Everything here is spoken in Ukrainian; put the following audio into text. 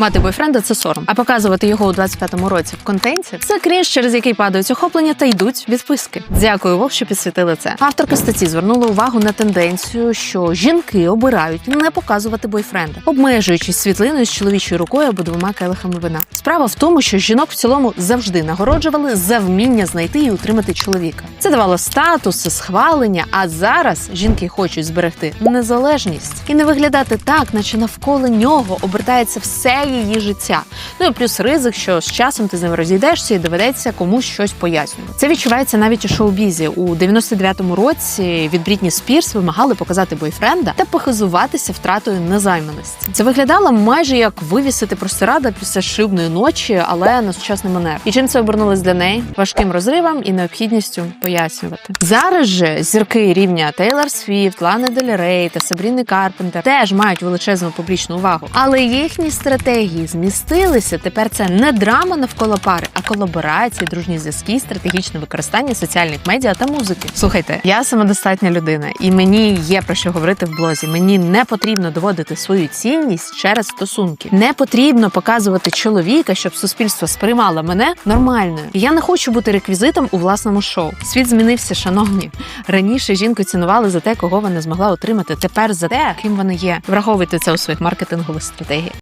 Мати бойфренда це сором, а показувати його у 25-му році в контенті це крінж, через який падають охоплення та йдуть відписки. Дякую Вов, що підсвітили це. Авторка статті звернула увагу на тенденцію, що жінки обирають не показувати бойфренда, обмежуючись світлиною з чоловічою рукою або двома келихами вина. Справа в тому, що жінок в цілому завжди нагороджували за вміння знайти і утримати чоловіка. Це давало статус, схвалення. А зараз жінки хочуть зберегти незалежність і не виглядати так, наче навколо нього обертається все її життя. Ну і плюс ризик, що з часом ти з ним розійдешся і доведеться комусь щось пояснювати. Це відчувається навіть у шоу-бізі. У 99-му році від Брітні Спірс вимагали показати бойфренда та похизуватися втратою незайманості. Це виглядало майже як вивісити простирада після шлюбної ночі, але на сучасний манер. І чим це обернулось для неї? Важким розривом і необхідністю пояснювати. Зараз же зірки рівня Тейлор Свіфт, Лани Дель Рей та Сабріни Карпентер теж мають величезну публічну увагу, але їхні стратегії змістилися. Тепер це не драма навколо пари, а колаборації, дружні зв'язки, стратегічне використання соціальних медіа та музики. Слухайте, я самодостатня людина, і мені є про що говорити в блозі. Мені не потрібно доводити свою цінність через стосунки. Не потрібно показувати чоловіка, щоб суспільство сприймало мене нормальною. Я не хочу бути реквізитом у власному шоу. Світ змінився, шановні. Раніше жінку цінували за те, кого вона змогла отримати. Тепер за те, ким вона є. Враховуйте це у своїх маркетингових стратегіях.